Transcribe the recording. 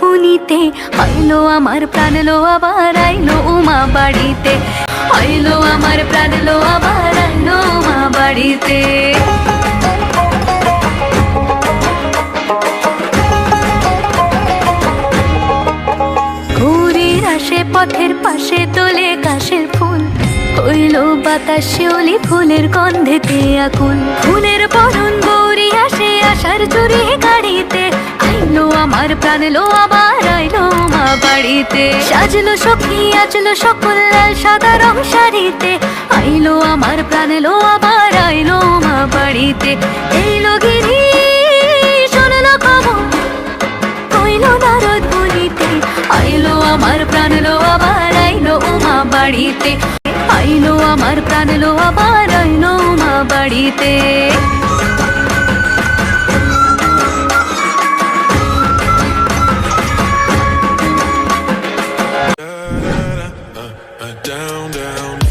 মুনিতে আইলো আমার প্রাণ লো আবার, আইলো উমা বাড়িতে। আইলো আমার প্রাণ লো আবার, আইলো উমা বাড়িতে। ঘুরির আসে পথের পাশে তোলে কাশের ফুল। হইল বাতাস শিউলি ফুলের গন্ধেতে আকুল ফুলের বরণ গৌরী আসে আসার চুরি গাড়িতে। আইলো আমার প্রাণ লো আবার আইলো মা বাড়িতে। সাজলো সখী, আজলো সকল লাল সাদা রং শাড়িতে। আইলো আমার প্রাণ লো আবার আইলো মা বাড়িতে। এইলো গিরি, শোনলো খবর। কইলো নারদ বলিতে আইলো আমার প্রাণ লো আবার আইলো উমা বাড়িতে। আইলো আমার প্রাণ এলো আবার আইলো মা বাড়িতে down, down.